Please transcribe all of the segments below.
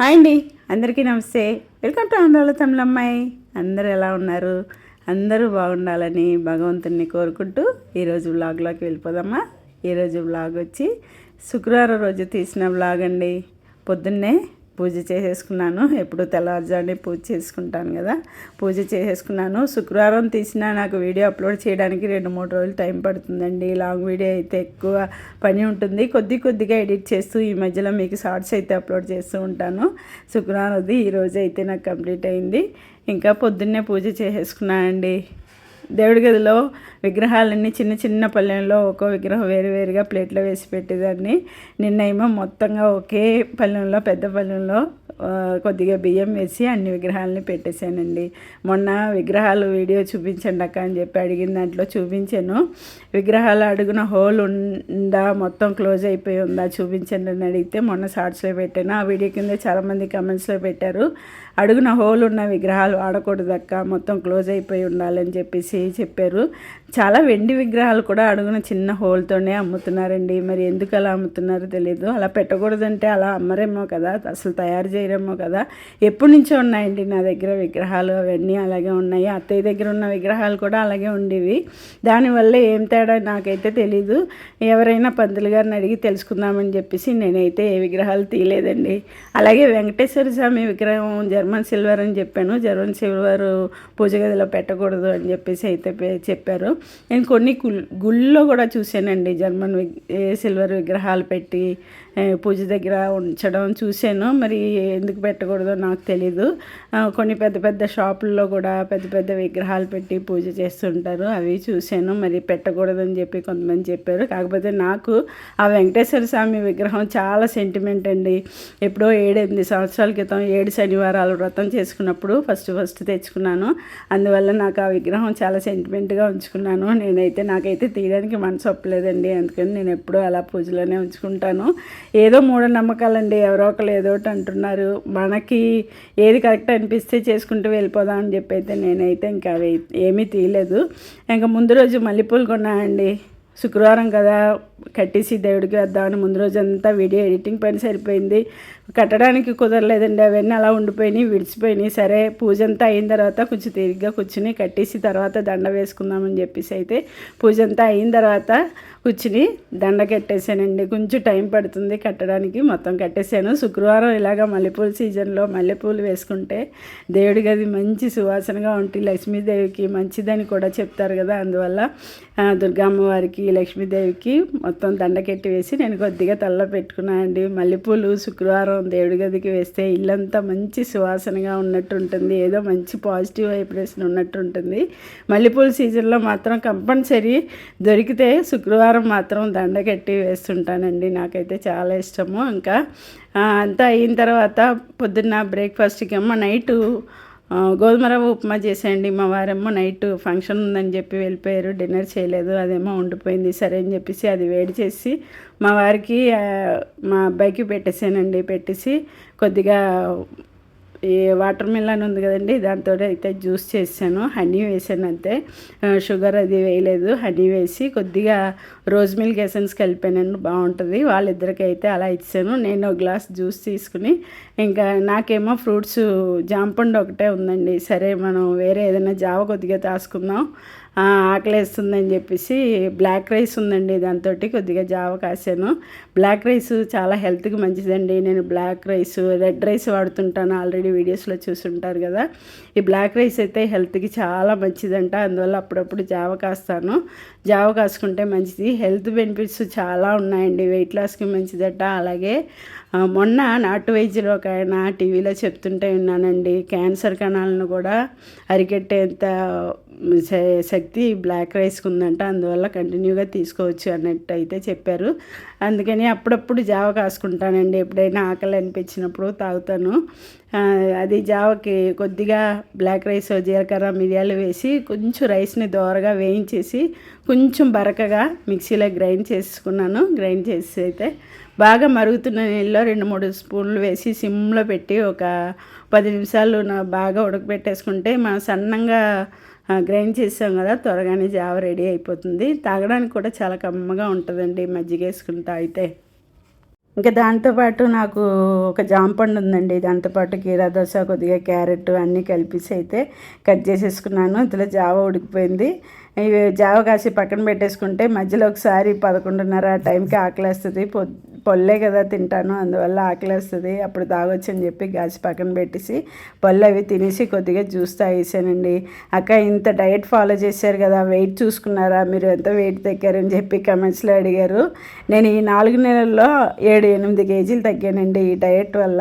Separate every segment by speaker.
Speaker 1: Hi అండి. అందరికీ నమస్తే. వెల్కమ్ టు ఆంధ్రాల తమిళమ్మాయి. అందరూ ఎలా ఉన్నారు? అందరూ బాగుండాలని భగవంతుని కోరుకుంటూ ఈరోజు వ్లాగ్లోకి వెళ్ళిపోదామా? ఈరోజు వ్లాగ్ వచ్చి శుక్రవారం రోజు తీసిన వ్లాగ్ అండి. పొద్దున్నే పూజ చేసేసుకున్నాను. ఎప్పుడు తెల్లవారుజామునే పూజ చేసుకుంటాను కదా. పూజ చేసేసుకున్నాను. శుక్రవారం తీసిన నాకు వీడియో అప్లోడ్ చేయడానికి రెండు మూడు రోజులు టైం పడుతుందండి. లాంగ్ వీడియో అయితే ఎక్కువ పని ఉంటుంది. కొద్ది కొద్దిగా ఎడిట్ చేస్తూ ఈ మధ్యలో మీకు షార్ట్స్ అయితే అప్లోడ్ చేస్తూ ఉంటాను. శుక్రవారం అది ఈరోజు అయితే నాకు కంప్లీట్ అయింది. ఇంకా పొద్దున్నే పూజ చేసేసుకున్నానండి. దేవుడి గదిలో విగ్రహాలన్నీ చిన్న చిన్న పళ్ళెంలో ఒక్కో విగ్రహం వేరు వేరుగా ప్లేట్లో వేసి పెట్టేదాన్ని. నిన్నేమో మొత్తంగా ఒకే పళ్ళెంలో పెద్ద పళ్ళెంలో కొద్దిగా బియ్యం వేసి అన్ని విగ్రహాలని పెట్టేశానండి. మొన్న విగ్రహాలు వీడియో చూపించండి అక్క అని చెప్పి అడిగిన దాంట్లో చూపించాను. విగ్రహాలు అడుగున హోల్ ఉందా? మొత్తం క్లోజ్ అయిపోయి ఉందా? చూపించండి అని అడిగితే మొన్న షార్ట్స్లో పెట్టాను. ఆ వీడియో కింద చాలామంది కమెంట్స్లో పెట్టారు. అడుగున హోల్ ఉన్న విగ్రహాలు వాడకూడదు మొత్తం క్లోజ్ అయిపోయి ఉండాలని చెప్పేసి చెప్పారు. చాలా వెండి విగ్రహాలు కూడా అడుగున చిన్న హోల్తోనే అమ్ముతున్నారండి. మరి ఎందుకు అలా అమ్ముతున్నారో తెలియదు అలా పెట్టకూడదంటే అలా అమ్మరేమో కదా అసలు తయారు చేయరేమో కదా. ఎప్పటి నుంచో ఉన్నాయండి నా దగ్గర విగ్రహాలు అవన్నీ అలాగే ఉన్నాయి. అత్తయ్య దగ్గర ఉన్న విగ్రహాలు కూడా అలాగే ఉండేవి. దానివల్ల ఏం తేడా నాకైతే తెలీదు. ఎవరైనా పంతులు గారిని అడిగి తెలుసుకుందామని చెప్పేసి నేనైతే ఏ విగ్రహాలు తీయలేదండి. అలాగే వెంకటేశ్వర స్వామి విగ్రహం జర్మన్ సిల్వర్ అని చెప్పాను. జర్మన్ సిల్వర్ పూజ గదిలో పెట్టకూడదు అని చెప్పేసి అయితే చెప్పారు. నేను కొన్ని గుళ్ళో కూడా చూశానండి. జర్మన్ సిల్వర్ విగ్రహాలు పెట్టి పూజ దగ్గర ఉంచడం చూశాను. మరి ఎందుకు పెట్టకూడదో నాకు తెలీదు. కొన్ని పెద్ద పెద్ద షాపుల్లో కూడా పెద్ద పెద్ద విగ్రహాలు పెట్టి పూజ చేస్తుంటారు. అవి చూశాను. మరి పెట్టకూడదని చెప్పి కొంతమంది చెప్పారు. కాకపోతే నాకు ఆ వెంకటేశ్వర స్వామి విగ్రహం చాలా సెంటిమెంట్ అండి. ఎప్పుడో ఏడెనిమిది సంవత్సరాల క్రితం ఏడు శనివారాలు వ్రతం చేసుకున్నప్పుడు ఫస్ట్ ఫస్ట్ తెచ్చుకున్నాను. అందువల్ల నాకు ఆ విగ్రహం చాలా సెంటిమెంట్గా ఉంచుకున్నాను. నేనైతే నాకైతే తీయడానికి మనసు ఒప్పలేదండి. అందుకని నేను ఎప్పుడూ అలా పూజలోనే ఉంచుకుంటాను. ఏదో మూఢనమ్మకాలండి. ఎవరో ఒకరు ఏదో ఒకటి అంటున్నారు. మనకి ఏది కరెక్ట్ అనిపిస్తే చేసుకుంటూ వెళ్ళిపోదాం అని చెప్పి అయితే నేనైతే ఇంకా అవి ఏమీ తీయలేదు. ఇంకా ముందు రోజు మల్లెపూలు కొన్నానండి. శుక్రవారం కదా కట్టేసి దేవుడికి వేద్దామని ముందు రోజు అంతా వీడియో ఎడిటింగ్ పని సరిపోయింది. కట్టడానికి కుదరలేదండి. అవన్నీ అలా ఉండిపోయినాయి విడిచిపోయినాయి. సరే పూజ అంతా అయిన తర్వాత కొంచెం తీరిగ్గా కూర్చుని కట్టేసి తర్వాత దండ వేసుకుందామని చెప్పేసి అయితే పూజ అంతా అయిన తర్వాత కూర్చుని దండ కట్టేసానండి. కొంచెం టైం పడుతుంది కట్టడానికి మొత్తం కట్టేసాను. శుక్రవారం ఇలాగ మల్లెపూల సీజన్లో మల్లెపూలు వేసుకుంటే దేవుడి గది మంచి సువాసనగా ఉంటుంది లక్ష్మీదేవికి మంచిదని కూడా చెప్తారు కదా. అందువల్ల దుర్గామ్మవారికి లక్ష్మీదేవికి మొత్తం దండకెట్టి వేసి నేను కొద్దిగా తల్ల పెట్టుకున్నాను అండి మల్లెపూలు శుక్రవారం దేవుడి గదికి వేస్తే ఇల్లంతా మంచి సువాసనగా ఉన్నట్టు ఉంటుంది ఏదో మంచి పాజిటివ్ వైబ్రేషన్ ఉన్నట్టు ఉంటుంది మల్లెపూల సీజన్లో మాత్రం కంపల్సరీ దొరికితే శుక్రవారం మాత్రం దండకెట్టి వేస్తుంటానండి. నాకైతే చాలా ఇష్టము. ఇంకా అంతా అయిన తర్వాత పొద్దున్న బ్రేక్ఫాస్ట్కి అమ్మ నైటు గోధుమ రవ్వ ఉప్మా చేసేయండి మా వారేమో నైట్ ఫంక్షన్ ఉందని చెప్పి వెళ్ళిపోయారు డిన్నర్ చేయలేదు అదేమో ఉండిపోయింది సరే అని చెప్పేసి అది వేడి చేసి మా వారికి మా అబ్బాయికి పెట్టేసానండి పెట్టేసి కొద్దిగా వాటర్ మిలన్ ఉంది కదండి దాంతో అయితే జ్యూస్ చేశాను హనీ వేసాను అంతే. షుగర్ అది వేయలేదు హనీ వేసి కొద్దిగా రోజ్ మిల్క్ ఎసెన్స్ కలిపానండి బాగుంటుంది. వాళ్ళిద్దరికి అయితే అలా ఇచ్చాను నేను ఒక గ్లాస్ జ్యూస్ తీసుకుని. ఇంకా నాకేమో ఫ్రూట్స్ జాంపండు ఒకటే ఉందండి సరే మనం వేరే ఏదైనా జావ కొద్దిగా తాసుకుందాం. ఆకలేస్తుందని చెప్పేసి బ్లాక్ రైస్ ఉందండి దాంతో కొద్దిగా జావ కాసాను. బ్లాక్ రైస్ చాలా హెల్త్కి మంచిదండి. నేను బ్లాక్ రైస్ రెడ్ రైస్ వాడుతుంటాను. ఆల్రెడీ వీడియోస్లో చూసుంటారు కదా. ఈ బ్లాక్ రైస్ అయితే హెల్త్కి చాలా మంచిదంట. అందువల్ల అప్పుడప్పుడు జావ కాస్తాను. జావ కాసుకుంటే మంచిది. హెల్త్ బెనిఫిట్స్ చాలా ఉన్నాయండి. వెయిట్ లాస్కి మంచిదట. అలాగే మొన్న నాటు వైద్యులు ఒక ఆయన టీవీలో చెప్తుంటే విన్నానండి. క్యాన్సర్ కణాలను కూడా అరికెట్టేంత శక్తి బ్లాక్ రైస్కి ఉందంట అందువల్ల కంటిన్యూగా తీసుకోవచ్చు అన్నట్టు అయితే చెప్పారు. అందుకని అప్పుడప్పుడు జావ కాసుకుంటానండి. ఎప్పుడైనా ఆకలి అనిపించినప్పుడు తాగుతాను. అది జావకి కొద్దిగా బ్లాక్ రైస్ జీలకర్ర మిరియాలు వేసి కొంచెం రైస్ని దోరగా వేయించేసి కొంచెం బరకగా మిక్సీలో గ్రైండ్ చేసుకున్నాను. గ్రైండ్ చేసి అయితే బాగా మరుగుతున్న నీళ్ళలో రెండు మూడు స్పూన్లు వేసి సిమ్లో పెట్టి ఒక పది నిమిషాలు నా బాగా ఉడకబెట్టేసుకుంటే మనం సన్నంగా గ్రైండ్ చేసాం కదా త్వరగానే జావ రెడీ అయిపోతుంది. తాగడానికి కూడా చాలా కమ్మగా ఉంటుందండి మజ్జిగ వేసుకుని తాగితే ఇంకా దాంతోపాటు నాకు ఒక జాంపండు ఉందండి. దాంతోపాటు కీరా దోశ కొద్దిగా క్యారెట్ అన్నీ కలిపేసి అయితే కట్ చేసేసుకున్నాను. ఇందులో జావ ఉడికిపోయింది. ఇవి జావ కాసి పక్కన పెట్టేసుకుంటే మధ్యలో ఒకసారి పదకొండున్నర ఆ టైంకి ఆకలేస్తుంది. పొద్దు పొల్లే కదా తింటాను అందువల్ల ఆకలేస్తుంది అప్పుడు తాగొచ్చు అని చెప్పి గాజు పక్కన పెట్టేసి పళ్ళు అవి తినేసి కొద్దిగా జ్యూస్ తాగేసానండి. అక్క ఇంత డయట్ ఫాలో చేశారు కదా వెయిట్ చూసుకున్నారా? మీరు ఎంత వెయిట్ తగ్గారని చెప్పి కమెంట్స్లో అడిగారు. నేను ఈ నాలుగు నెలల్లో ఏడు ఎనిమిది కేజీలు తగ్గానండి ఈ డయట్ వల్ల.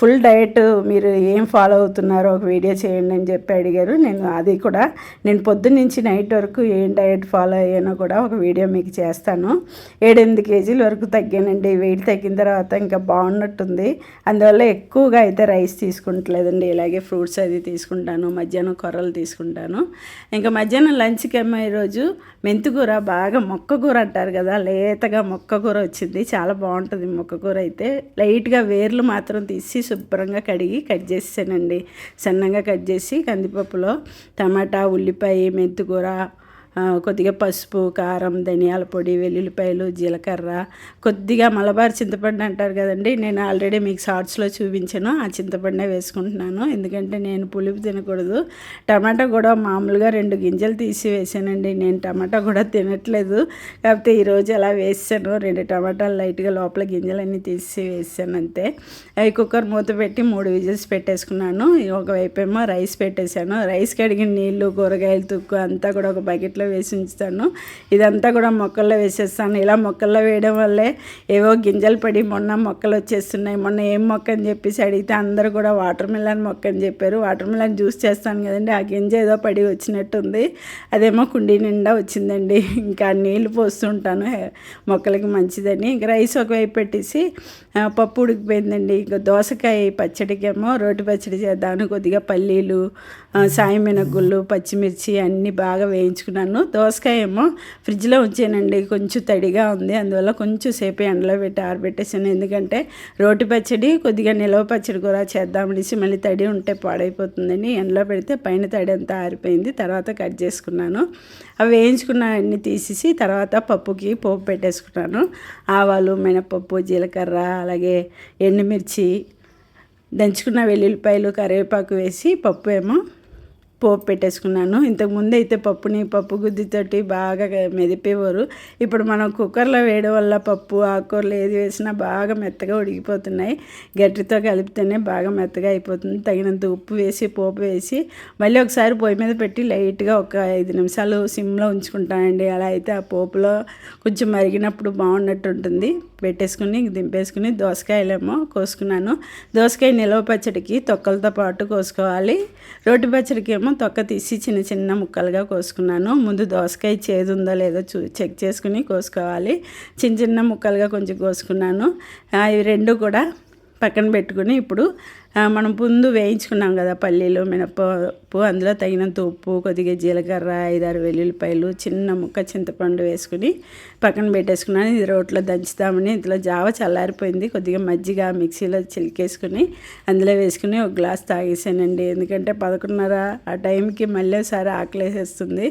Speaker 1: ఫుల్ డయట్ మీరు ఏం ఫాలో అవుతున్నారో ఒక వీడియో చేయండి అని చెప్పి అడిగారు. నేను అది కూడా నేను పొద్దున్న నుంచి నైట్ వరకు ఏం డయట్ ఫాలో అయ్యానో కూడా ఒక వీడియో మీకు చేస్తాను. ఏడెనిమిది కేజీల వరకు తగ్గానండి వెయిట్ తగ్గిన తర్వాత ఇంకా బాగున్నట్టుంది. అందువల్ల ఎక్కువగా అయితే రైస్ తీసుకుంటలేదండి. ఇలాగే ఫ్రూట్స్ అది తీసుకుంటాను మధ్యాహ్నం కొర్రలు తీసుకుంటాను. ఇంకా మధ్యాహ్నం లంచ్కి ఏమో ఈరోజు మెంతికూర బాగా మొక్కకూర అంటారు కదా లేతగా మొక్కకూర వచ్చింది. చాలా బాగుంటుంది మొక్కకూర అయితే. లైట్గా వేర్లు మాత్రం తీసి శుభ్రంగా కడిగి కట్ చేసానండి సన్నగా కట్ చేసి కందిపప్పులో టమాటా ఉల్లిపాయ మెంతికూర కొద్దిగా పసుపు కారం ధనియాల పొడి వెల్లుల్లిపాయలు జీలకర్ర కొద్దిగా మలబార్ చింతపండు అంటారు కదండి. నేను ఆల్రెడీ మీకు షార్ట్స్లో చూపించాను. ఆ చింతపండే వేసుకుంటున్నాను. ఎందుకంటే నేను పులుపు తినకూడదు. టమాటా కూడా మామూలుగా రెండు గింజలు తీసి వేసానండి. నేను టమాటా కూడా తినట్లేదు. కాకపోతే ఈరోజు అలా వేసాను. రెండు టమాటాలు లైట్గా లోపల గింజలన్నీ తీసి వేసాను అంతే. అవి కుక్కర్ మూత పెట్టి మూడు విజిల్స్ పెట్టేసుకున్నాను. ఒకవైపు ఏమో రైస్ పెట్టేశాను. రైస్ కడిగిన నీళ్ళు కూరగాయలు తుక్కు అంతా కూడా ఒక బకెట్లో వేసి ఉంచుతాను. ఇదంతా కూడా మొక్కల్లో వేసేస్తాను. ఇలా మొక్కల్లో వేయడం వల్లే ఏవో గింజలు పడి మొన్న మొక్కలు వచ్చేస్తున్నాయి. మొన్న ఏం మొక్క అని చెప్పేసి అడిగితే అందరూ కూడా వాటర్ మిలన్ మొక్క అని చెప్పారు. వాటర్ మిలన్ జ్యూస్ చేస్తాను కదండి. ఆ గింజ ఏదో పడి వచ్చినట్టుంది. అదేమో కుండీ నిండా వచ్చిందండి. ఇంకా నీళ్ళు పోస్తుంటాను. మొక్కలకి మంచిదని. ఇంకా రైస్ ఒకవైపు పెట్టేసి పప్పు ఉడికిపోయిందండి. ఇంకా దోసకాయ పచ్చడికేమో రోటి పచ్చడి చేద్దాను కొద్దిగా పల్లీలు సాయం మినగుళ్ళు పచ్చిమిర్చి అన్నీ బాగా వేయించుకున్నాను. దోసకాయ ఏమో ఫ్రిడ్జ్లో ఉంచానండి కొంచెం తడిగా ఉంది. అందువల్ల కొంచెం సేపు ఎండలో పెట్టి ఆరబెట్టేసాను ఎందుకంటే రోటి పచ్చడి కొద్దిగా నిలవ పచ్చడి కూడా చేద్దామనేసి మళ్ళీ తడి ఉంటే పాడైపోతుందని ఎండలో పెడితే పైన తడి అంతా ఆరిపోయింది. తర్వాత కట్ చేసుకున్నాను. అవి వేయించుకున్న అన్ని తీసేసి తర్వాత పప్పుకి పోపు పెట్టేసుకున్నాను. ఆవాలు మినపప్పు జీలకర్ర అలాగే ఎండుమిర్చి దంచుకున్న వెల్లుల్లిపాయలు కరివేపాకు వేసి పప్పు ఏమో పోపు పెట్టేసుకున్నాను. ఇంతకుముందు అయితే పప్పుని పప్పు గుద్దితోటి బాగా మెదిపేవారు. ఇప్పుడు మనం కుక్కర్లో వేయడం వల్ల పప్పు ఆకుకూరలు ఏది వేసినా బాగా మెత్తగా ఉడికిపోతున్నాయి. గట్టితో కలిపితేనే బాగా మెత్తగా అయిపోతుంది. తగినంత ఉప్పు వేసి పోపు వేసి మళ్ళీ ఒకసారి పొయ్యి మీద పెట్టి లైట్గా ఒక ఐదు నిమిషాలు సిమ్లో ఉంచుకుంటానండి. అలా అయితే ఆ పోపులో కొంచెం మరిగినప్పుడు బాగున్నట్టు ఉంటుంది పెట్టేసుకుని దింపేసుకుని దోసకాయలేమో కోసుకున్నాను. దోసకాయ నిలవ పచ్చడికి తొక్కలతో పాటు కోసుకోవాలి. రోటి పచ్చడికి ఏమో తొక్క తీసి చిన్న చిన్న ముక్కలుగా కోసుకున్నాను. ముందు దోసకాయ చేదు ఉందో లేదో చూ చెక్ చేసుకుని కోసుకోవాలి. చిన్న చిన్న ముక్కలుగా కొంచెం కోసుకున్నాను. అవి ఇవి రెండు కూడా పక్కన పెట్టుకుని ఇప్పుడు మనం ముందు వేయించుకున్నాం కదా పల్లీలు మినప పప్పు అందులో తగినంత ఉప్పు కొద్దిగా జీలకర్ర ఐదారు వెల్లుల్లిపాయలు చిన్న ముక్క చింతపండు వేసుకుని పక్కన పెట్టేసుకున్నాను. ఇది రోట్లో దంచుతామని ఇందులో జావ చల్లారిపోయింది. కొద్దిగా మజ్జిగ మిక్సీలో చిలికేసుకుని అందులో వేసుకుని ఒక గ్లాస్ తాగేసానండి. ఎందుకంటే పదకొండున్నర ఆ టైంకి మళ్ళీ ఒకసారి ఆకలేసేస్తుంది.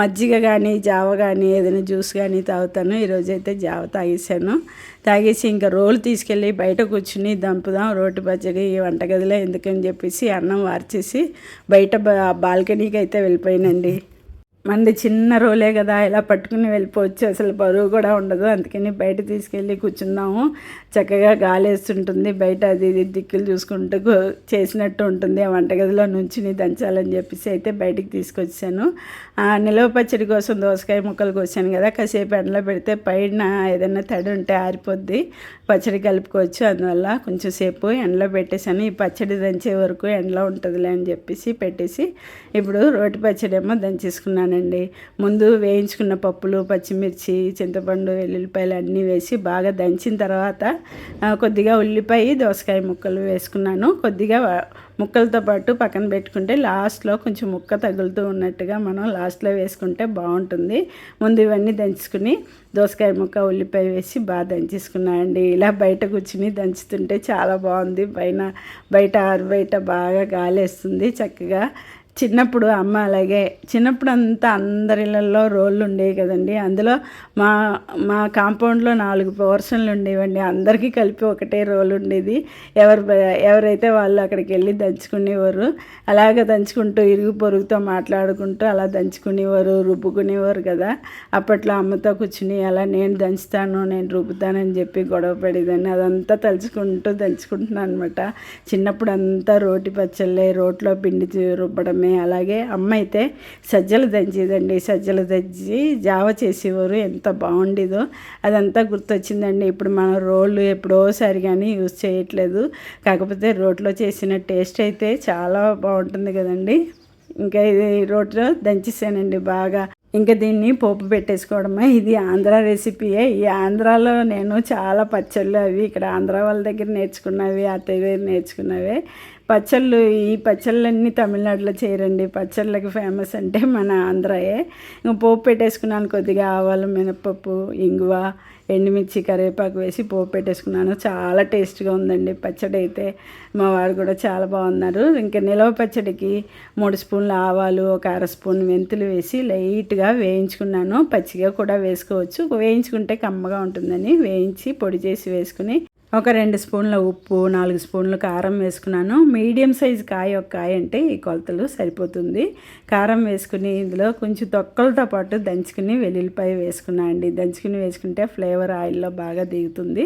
Speaker 1: మజ్జిగ కానీ జావ కానీ ఏదైనా జ్యూస్ కానీ తాగుతాను. ఈరోజు అయితే జావ తాగేసాను. తాగేసి ఇంకా రోలు తీసుకెళ్ళి బయట కూర్చుని దంపుదాం. రోటి పచ్చడి ఈ వంటగదిలో ఎందుకని చెప్పేసి అన్నం వార్చేసి బయట బాల్కనీకి అయితే వెళ్ళిపోయినండి. మనది చిన్న రోలే కదా ఇలా పట్టుకుని వెళ్ళిపోవచ్చు. అసలు బరువు కూడా ఉండదు. అందుకని బయట తీసుకెళ్ళి కూర్చుందాము చక్కగా గాలి వేస్తుంటుంది. బయట అది ఇది దిక్కులు చూసుకుంటూ చేసినట్టు ఉంటుంది. ఆ వంటగదిలో నుంచి దంచాలని చెప్పేసి అయితే బయటికి తీసుకొచ్చాను. ఆ నిలవ పచ్చడి కోసం దోసకాయ ముక్కలు కోసాను కదా కాసేపు ఎండలో పెడితే పైన ఏదైనా తడి ఉంటే ఆరిపోద్ది. పచ్చడి కలుపుకోవచ్చు అందువల్ల కొంచెం సేపు ఎండలో పెట్టేశాను. ఈ పచ్చడి దంచే వరకు ఎండలో ఉంటుందిలే అని చెప్పేసి పెట్టేసి ఇప్పుడు రోటి పచ్చడి ఏమో దంచేసుకున్నానండి. ముందు వేయించుకున్న పప్పులు పచ్చిమిర్చి చింతపండు వెల్లుల్లిపాయలు అన్నీ వేసి బాగా దంచిన తర్వాత కొద్దిగా ఉల్లిపాయ దోసకాయ ముక్కలు వేసుకున్నాను. కొద్దిగా ముక్కలతో పాటు పక్కన పెట్టుకుంటే లాస్ట్లో కొంచెం ముక్క తగులుతూ ఉన్నట్టుగా మనం లాస్ట్లో వేసుకుంటే బాగుంటుంది. ముందు ఇవన్నీ దంచుకుని దోసకాయ ముక్క ఉల్లిపాయ వేసి బాగా దంచేసుకున్నానండి ఇలా బయట కూర్చుని దంచుతుంటే చాలా బాగుంది. పైన బయట ఆరు బయట బాగా గాలి వేస్తుంది. చక్కగా చిన్నప్పుడు అమ్మ అలాగే చిన్నప్పుడు అంతా అందరిళ్ళల్లో రోళ్ళు ఉండేవి కదండి. అందులో మా మా కాంపౌండ్లో నాలుగు పోర్షన్లు ఉండేవండి అందరికీ కలిపి ఒకటే రోల్ ఉండేది ఎవరు ఎవరైతే వాళ్ళు అక్కడికి వెళ్ళి దంచుకునేవారు అలాగ దంచుకుంటూ ఇరుగు పొరుగుతో మాట్లాడుకుంటూ అలా దంచుకునేవారు రుబ్బుకునేవారు కదా. అప్పట్లో అమ్మతో కూర్చుని అలా నేను దంచుతాను నేను రుబ్బుతానని చెప్పి గొడవ పడేదాన్ని. అదంతా తలుచుకుంటూ దంచుకుంటున్నాను అనమాట చిన్నప్పుడు అంతా రోటి పచ్చళ్ళే రోట్లో పిండి రుబ్బడమే అలాగే అమ్మ అయితే సజ్జలు దంచేదండి. సజ్జలు దంచి జావ చేసేవారు. ఎంత బాగుండేదో అదంతా గుర్తొచ్చిందండి. ఇప్పుడు మనం రోళ్ళు ఎప్పుడోసారి కానీ యూజ్ చేయట్లేదు. కాకపోతే రోట్లో చేసిన టేస్ట్ అయితే చాలా బాగుంటుంది కదండి. ఇంకా ఇది రోట్లో దంచేసానండి బాగా. ఇంకా దీన్ని పోపు పెట్టేసుకోవడమే. ఇది ఆంధ్ర రెసిపీయే ఈ ఆంధ్రాలో నేను చాలా పచ్చళ్ళు అవి ఇక్కడ ఆంధ్ర వాళ్ళ దగ్గర నేర్చుకున్నవి అత్తయ్య దగ్గర నేర్చుకున్నవే. పచ్చళ్ళు ఈ పచ్చళ్ళన్నీ తమిళనాడులో చేయరండి పచ్చళ్ళకి ఫేమస్ అంటే మన ఆంధ్రాయే. ఇంకా పోపు పెట్టేసుకున్నాను కొద్దిగా ఆవాలు మినపప్పు ఇంగువ ఎండుమిర్చి కరివేపాకు వేసి పోపు పెట్టేసుకున్నాను. చాలా టేస్ట్గా ఉందండి పచ్చడి అయితే. మా వారు కూడా చాలా బాగున్నారు. ఇంకా నిలవ పచ్చడికి మూడు స్పూన్ల ఆవాలు ఒక అర స్పూన్ మెంతులు వేసి లైట్గా వేయించుకున్నాను. పచ్చిగా కూడా వేసుకోవచ్చు. వేయించుకుంటే కమ్మగా ఉంటుందని వేయించి పొడి చేసి వేసుకుని ఒక రెండు స్పూన్ల ఉప్పు నాలుగు స్పూన్లు కారం వేసుకున్నాను. మీడియం సైజ్ కాయ ఒక కాయ అంటే ఈ కొలతలు సరిపోతుంది. కారం వేసుకుని ఇందులో కొంచెం తొక్కలతో పాటు దంచుకుని వెల్లుల్లిపాయ వేసుకున్నా అండి. దంచుకుని వేసుకుంటే ఫ్లేవర్ ఆయిల్లో బాగా దిగుతుంది.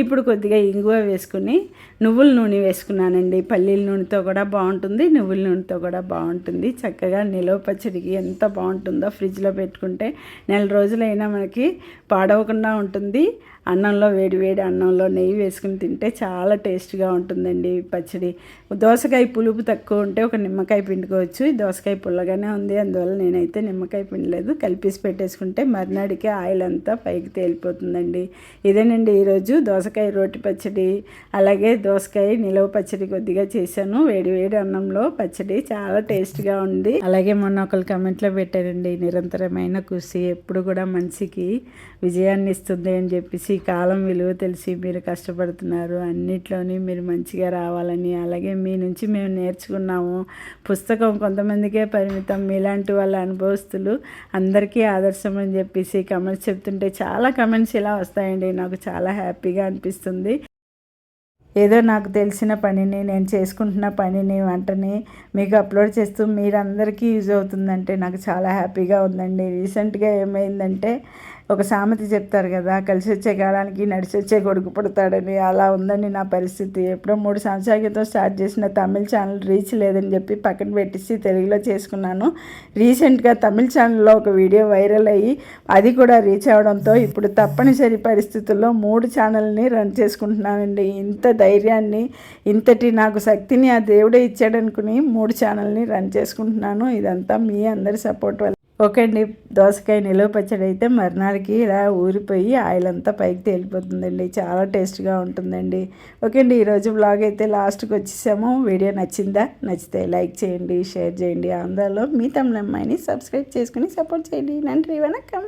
Speaker 1: ఇప్పుడు కొద్దిగా ఇంగువ వేసుకుని నువ్వుల నూనె వేసుకున్నానండి. పల్లీల నూనెతో కూడా బాగుంటుంది నువ్వుల నూనెతో కూడా బాగుంటుంది. చక్కగా నిలవ పచ్చడికి ఎంత బాగుంటుందో ఫ్రిడ్జ్లో పెట్టుకుంటే నెల రోజులైనా మనకి పాడవకుండా ఉంటుంది. అన్నంలో వేడి వేడి అన్నంలో నెయ్యి వేసుకుని తింటే చాలా టేస్ట్గా ఉంటుందండి పచ్చడి. దోసకాయ పులుపు తక్కువ ఉంటే ఒక నిమ్మకాయ పిండుకోవచ్చు. దోసకాయ పుల్లగానే ఉంది. అందువల్ల నేనైతే నిమ్మకాయ పిండలేదు. కలిపేసి పెట్టేసుకుంటే మర్నాడికి ఆయిల్ అంతా పైకి తేలిపోతుందండి. ఇదేనండి ఈరోజు దోసకాయ రోటి పచ్చడి. అలాగే దోసకాయ నిలవ పచ్చడి కొద్దిగా చేశాను. వేడి వేడి అన్నంలో పచ్చడి చాలా టేస్ట్గా ఉంది. అలాగే మొన్న ఒకరు కమెంట్లో పెట్టారండి నిరంతరమైన కృషి ఎప్పుడు కూడా మనిషికి విజయాన్ని ఇస్తుంది అని చెప్పేసి కాలం విలువ తెలిసి మీరు కష్టపడుతున్నారు అన్నిట్లోని మీరు మంచిగా రావాలని. అలాగే మీ నుంచి మేము నేర్చుకున్నాము. పుస్తకం కొంతమందికే పరిమితం. మీలాంటి వాళ్ళ అనుభవస్తులు అందరికీ ఆదర్శం అని చెప్పేసి కమెంట్స్ చెప్తుంటే చాలా కమెంట్స్ ఇలా వస్తాయండి. నాకు చాలా హ్యాపీగా అనిపిస్తుంది. ఏదో నాకు తెలిసిన పనిని నేను చేసుకుంటున్న పనిని వంటని మీకు అప్లోడ్ చేస్తూ మీరందరికీ యూజ్ అవుతుందంటే నాకు చాలా హ్యాపీగా ఉందండి. రీసెంట్గా ఏమైందంటే ఒక సామెత చెప్తారు కదా కలిసి వచ్చే కాలానికి నడిచి వచ్చే కొడుకు పుడతాడని అలా ఉందండి నా పరిస్థితి. ఎప్పుడో మూడు సంవత్సరాల క్రితం స్టార్ట్ చేసిన తమిళ ఛానల్ రీచ్ లేదని చెప్పి పక్కన పెట్టేసి తెలుగులో చేసుకున్నాను. రీసెంట్గా తమిళ ఛానల్లో ఒక వీడియో వైరల్ అయ్యి అది కూడా రీచ్ అవడంతో ఇప్పుడు తప్పనిసరి పరిస్థితుల్లో మూడు ఛానల్ని రన్ చేసుకుంటున్నానండి. ఇంత ధైర్యాన్ని ఇంతటి నాకు శక్తిని ఆ దేవుడే ఇచ్చాడనుకుని మూడు ఛానల్ని రన్ చేసుకుంటున్నాను. ఇదంతా మీ అందరి సపోర్ట్ వల్ల ఓకే అండి. దోసకాయ నిలువ పచ్చడి అయితే మర్నాడికి ఇలా ఊరిపోయి ఆయిల్ అంతా పైకి తేలిపోతుందండి. చాలా టేస్ట్గా ఉంటుందండి. ఓకే అండి. ఈరోజు బ్లాగ్ అయితే లాస్ట్కి వచ్చేసాము. వీడియో నచ్చిందా? నచ్చితే లైక్ చేయండి షేర్ చేయండి. ఆంధ్రాలో మీ తమిళ అమ్మాయిని సబ్స్క్రైబ్ చేసుకుని సపోర్ట్ చేయండి. నండి వనకం